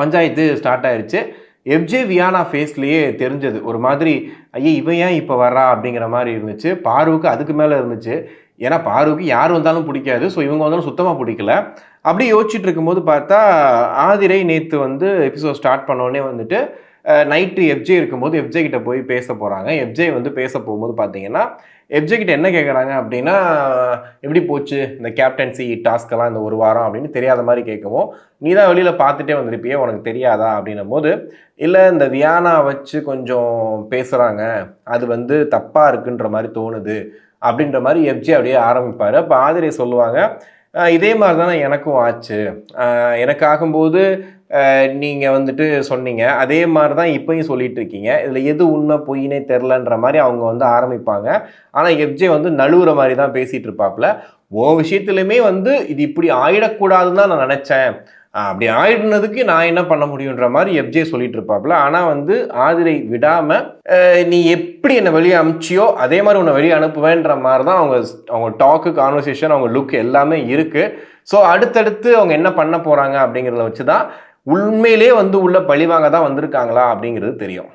Panchayat start ஆயிடுச்சு FJ Viana ஃபேஸ்லேயே தெரிஞ்சது. ஒரு மாதிரி ஐயே இவன் ஏன் இப்போ வர்றா? அப்படிங்கிற மாதிரி இருந்துச்சு. பாருவுக்கு அதுக்கு மேலே இருந்துச்சு. ஏன்னா பாருவுக்கு யார் வந்தாலும் பிடிக்காது. ஸோ இவங்க வந்தாலும் சுத்தமாக பிடிக்கல. அப்படியே யோசிச்சுட்டு இருக்கும்போது பார்த்தா ஆதிரை நேற்று வந்து எபிசோட் ஸ்டார்ட் பண்ணோடனே வந்துட்டு நைட்டு எஃப்ஜே இருக்கும்போது எஃப்ஜே கிட்ட போய் பேச போகிறாங்க எஃப்ஜே வந்து பேச போகும்போது பார்த்தீங்கன்னா எஃப்ஜே கிட்ட என்ன கேட்குறாங்க அப்படின்னா எப்படி போச்சு? இந்த கேப்டன்சி டாஸ்க்கெல்லாம் இந்த ஒரு வாரம்? அப்படின்னு தெரியாத மாதிரி கேட்கவும் நீ தான் வெளியில் பார்த்துட்டே வந்திருப்பியே உனக்கு தெரியாதா? அப்படின்னும் போது இல்லை இந்த வியானா வச்சு கொஞ்சம் பேசுகிறாங்க அது வந்து தப்பாக இருக்குன்ற மாதிரி தோணுது. அப்படின்ற மாதிரி எஃப்ஜே அப்படியே ஆரம்பிப்பார். அப்போ ஆதிரை சொல்லுவாங்க இதே மாதிரி தானே எனக்கும் ஆச்சு. எனக்காகும்போது எனக்கு ஆகும்போது நீங்கள் வந்துட்டு சொன்னீங்க. அதே மாதிரி தான் இப்போயும் சொல்லிட்டு இருக்கீங்க இதில் எது உண்மை பொய்னே தெரிலன்ற மாதிரி அவங்க வந்து ஆரம்பிப்பாங்க. ஆனால் எஃப்ஜே வந்து நழுவுற மாதிரி தான் பேசிகிட்டு இருப்பாப்புல ஓ விஷயத்துலையுமே வந்து இது இப்படி ஆயிடக்கூடாதுன்னு தான் நான் நினச்சேன். அப்படி ஆயிடுனதுக்கு நான் என்ன பண்ண முடியுன்ற மாதிரி எஃப்ஜே சொல்லிட்டு இருப்பாப்புல ஆனால் வந்து ஆதிரை விடாமல் நீ எப்படி என்னை வெளியே அனுப்பிச்சியோ அதே மாதிரி உன்னை வெளியே அனுப்புவேன்ற மாதிரி தான் அவங்க அவங்க டாக்கு கான்வர்சேஷன் அவங்க லுக் எல்லாமே இருக்குது ஸோ அடுத்தடுத்து அவங்க என்ன பண்ண போகிறாங்க அப்படிங்கிறத வச்சு தான் உண்மையிலே வந்து உள்ள பழிவாங்க தான் வந்திருக்காங்களா அப்படிங்கிறது தெரியும்.